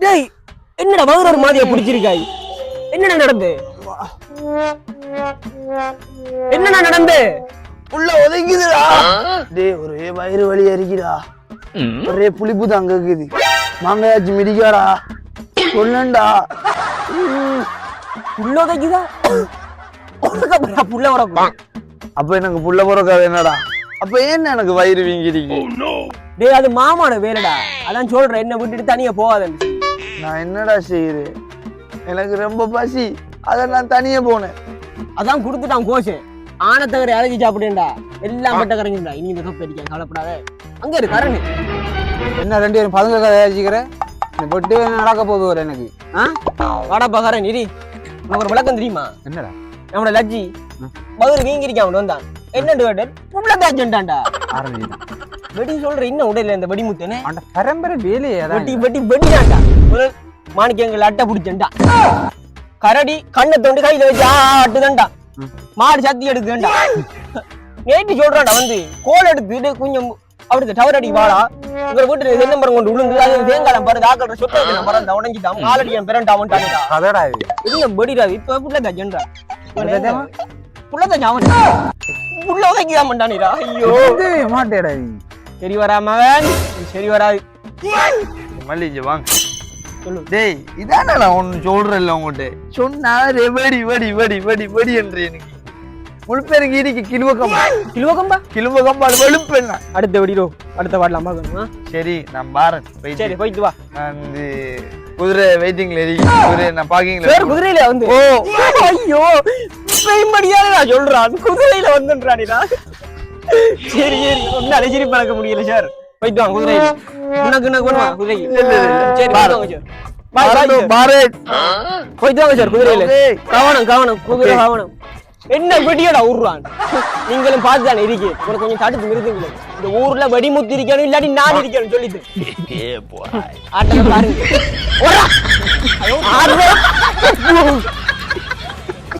டேய் என்னடா வகுற ஒரு மாதிரியா பிடிச்சிருக்காய்? என்னடா நடந்து? என்னடா நடந்து? உள்ள ஒதுங்கிதுடா. டேய் ஒரே வயிறு வலி எரிக்குதா ஒரே புளிப்பு தான் கேக்குது மாங்காயாச்சு மிதிக்காடா. சொல்லண்டா புள்ள உதைக்குதா புள்ள வரக்கூடாது அப்ப எனக்கு புள்ள பிறக்காது என்னடா? அப்ப ஏன் எனக்கு வயிறு வீங்கிருக்கு? டேய் அது மாமான வேலைடா. அதான் சொல்றேன் என்ன விட்டுட்டு தனியா போகாதன்னு நான் என்னடா செய்யறேன் எனக்கு ரொம்ப பசி. அத நான் தனியா போனேன். அதான் கொடுத்துட்டான் கோஷ். ஆனத்தகரை அரைச்சி சாப்பிடுண்டா எல்லாம் பட்ட கரைஞ்சுடா இனி இந்த கப் அடிக்க கவலைப்படாத. அங்க இரு கரணு என்ன ரெண்டு பேரும் பதுங்க கதை அடிச்சுக்கிற? இந்த பொட்டு நடக்க போகுது ஒரு எனக்கு. ஆ? வாடாப்பா கரண் இரி உனக்கு ஒரு விளக்கம் தெரியுமா? என்னடா? நம்மளோட லட்ஜி மதுரை வீங்கிருக்கான் அவன் வந்தான். என்னண்டு கேட்டேன் புள்ள ஆரம்பி வெடி சொல்ற இன்னும் உடையில இந்த வெடி முத்தனே அந்த பரம்பரை வேலையே வெட்டி வெட்டி வெட்டிடான்டா முதல் மாணிக்கங்கள் அட்டை பிடிச்சண்டா கரடி கண்ணை தோண்டி கையில வச்சு ஆட்டுதான்டா மாடு சத்தி எடுக்குதான்டா நேற்று சொல்றான்டா வந்து கோல் எடுத்து டேய் கொஞ்சம் அப்படி டவர் அடி வாடா. உங்க வீட்டு தென்னை மரம் கொண்டு விழுந்து அது தேங்காயம் பாரு தாக்கற சொத்தை தான் உடஞ்சிட்டான். காலடியான் பிறண்டாமன்ட்டானுடா கதடா இது. என்ன படிடா இப்ப புள்ள தஜன்டா புள்ள தஜமா? புள்ள தஜாமன் புள்ள உதைக்குதான் மண்டானிடா ஐயோ மாட்டேடா நீ. சரி வரா மகன். சரி வராது மல்லிஜி வாங்க. சொல்லு. டேய் இதானே நான் ஒன்னு சொல்றேன்ல உங்ககிட்ட சொன்னா வெடி வெடி வெடி வெடி வெடி என்று எனக்கு. முழுப்பேருக்கு இடிக்கு கிலுவக்கம்பா கிலோகம்பா கிலுவக்கம்பா வெளுப்பேன் அடுத்த வெடிடோ. அடுத்த வாடலாம் சரி நான் பாரன் சரி சரி போயிட்டு வா. நான் வந்து குதிரை வெயிட்டிங்ல இருக்கு குதிரை நான் பாக்கிங்ல குதிரையில வந்து? ஓ. ஐயோ. நான் சொல்றான். குதிரையில வந்துன்றானிடா சரி சரி. ஒன்னால சிரி பழக்க முடியல சார் போயிட்டு வாங்க குதிரை உனக்கு வா குதிரை சரி போயிட்டு வாங்க சார் குதிரையில. கவனம் கவனம். குதிரை கவனம். என்ன வெடியோட உருவான் நீங்களும் பார்த்து தானே இருக்கே ஒரு கொஞ்சம் தடுத்து நிறுத்துங்களேன் இந்த ஊர்ல வெடிமுத்தி இருக்கணும் இல்லாட்டி நான் இருக்கணும் சொல்லிட்டு. ஆட்டத்தை பாருங்க.